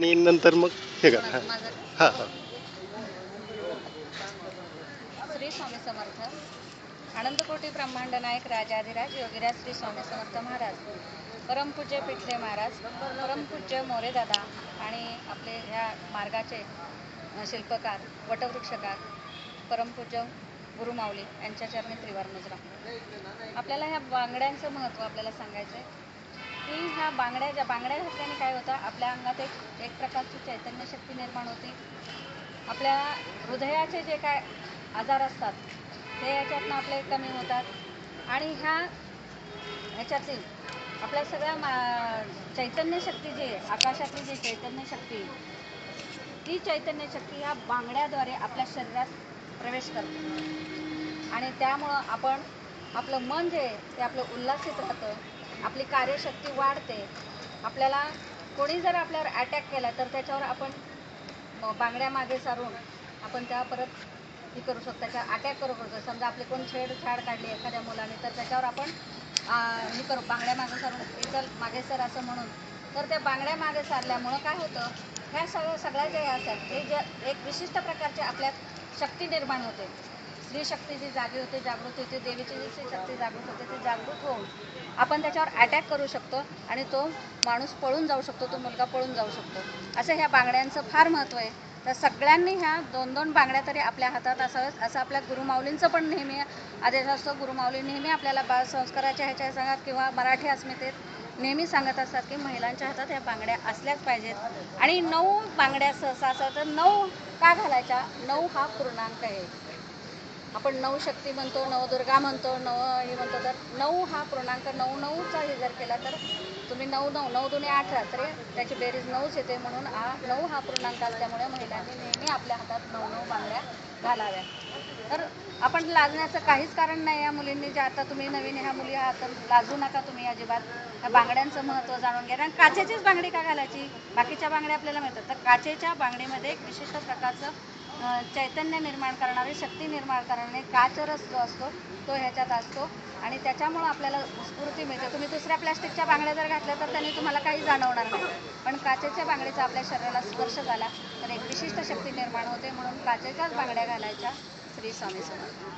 आणि नंतर मग हे करा. हां हां हां. श्री स्वामी समर्थ. अनंतकोटी ब्रह्मांड नायक राजाधिराज योगीराज श्री स्वामी समर्थ महाराज. परमपूज्य पिठले महाराज परमपूज्य मोरे दादा आणि आपले ह्या मार्गाचे शिल्पकार वटवृक्षकार परमपूज्य गुरुमाऊली यांच्या चरणी त्रिवार मुजरा आपल्याला ह्या बांगड्यांचं महत्त्व आपल्याला सांगायचं आहे की ह्या बांगड्या ज्या बांगड्या घातल्याने काय होतं आपल्या अंगात एक एक प्रकारची चैतन्य शक्ती निर्माण होते. आपल्या हृदयाचे जे काय आजार असतात ते याच्यातनं आपले कमी होतात. आणि ह्या ह्याच्यातील आपल्या सगळ्या मा चैतन्य शक्ती जी आहे आकाशातली जी चैतन्य शक्ती ती चैतन्य शक्ती ह्या बांगड्याद्वारे आपल्या शरीरात प्रवेश करते. आणि त्यामुळं आपण आपलं मन जे आहे ते आपलं उल्हासित राहतं. आपली कार्यशक्ती वाढते. आपल्याला कोणी जर आपल्यावर अटॅक केला तर त्याच्यावर आपण बांगड्या मागे सारून आपण त्या परत हे करू शकतो. त्याच्या अटॅक करू शकतो. समजा आपली कोण छेडछाड काढली एखाद्या मुलाने तर त्याच्यावर आपण हे करू बांगड्या मागे सारून इतर मागे सर असं म्हणून. तर त्या बांगड्या मागे सारल्यामुळं काय होतं ह्या सगळ्या सगळ्या ज्या असतात हे ज्या एक विशिष्ट प्रकारचे आपल्यात शक्ती निर्माण होते. स्त्री शक्ती जी जागी होते जागृत होते देवीची जी स्त्री शक्ती जागृत होते ती जागृत होऊन आपण त्याच्यावर अटॅक करू शकतो आणि तो माणूस पळून जाऊ शकतो तो मुलगा पळून जाऊ शकतो. असं ह्या बांगड्यांचं फार महत्त्व आहे. तर सगळ्यांनी ह्या दोन दोन बांगड्या तरी आपल्या हातात असाव्यात. असं आपल्या गुरुमाऊलींचं पण नेहमी आदेश असतो. गुरुमाऊली नेहमी आपल्याला बाल संस्काराच्या ह्याच्या सांगत किंवा मराठी अस्मितेत नेहमी सांगत असतात की महिलांच्या हातात ह्या बांगड्या असल्याच पाहिजेत. आणि नऊ बांगड्या सहसा असं तर नऊ का घालायच्या? नऊ हा पूर्णांक आहे. आपण नऊ शक्ती म्हणतो नवदुर्गा म्हणतो नव हे म्हणतो तर नऊ हा पूर्णांक नऊ नऊचा हे जर केला तर तुम्ही नऊ नऊ नऊ दोन्ही अठरा तरी त्याची बेरीज नऊच येते म्हणून हा नऊ हा पूर्णांक असल्यामुळे महिलांनी नेहमी आपल्या हातात नऊ नऊ बांगड्या घालाव्या. तर आपण लाजण्याचं काहीच कारण नाही या मुलींनी जे आता तुम्ही नवीन ह्या मुली आहात तर लाजू नका तुम्ही अजिबात. ह्या बांगड्यांचं महत्त्व जाणून घ्या. आणि काचेचीच बांगडी का घालायची? बाकीच्या बांगड्या आपल्याला मिळतात. तर काचेच्या बांगडीमध्ये एक विशिष्ट प्रकारचं चैतन्य निर्माण करणारी शक्ती निर्माण करणारे काचरस जो असतो तो ह्याच्यात असतो. आणि त्याच्यामुळं आपल्याला स्फूर्ती मिळते. तुम्ही दुसऱ्या प्लॅस्टिकच्या बांगड्या जर घातल्या तर त्यांनी तुम्हाला काही जाणवणार नाही. पण काचेच्या बांगडीचा आपल्या शरीराला स्पर्श झाला तर एक विशिष्ट शक्ती निर्माण होते. म्हणून काचेच्याच बांगड्या घालायच्या श्री स्वामी समर्थ.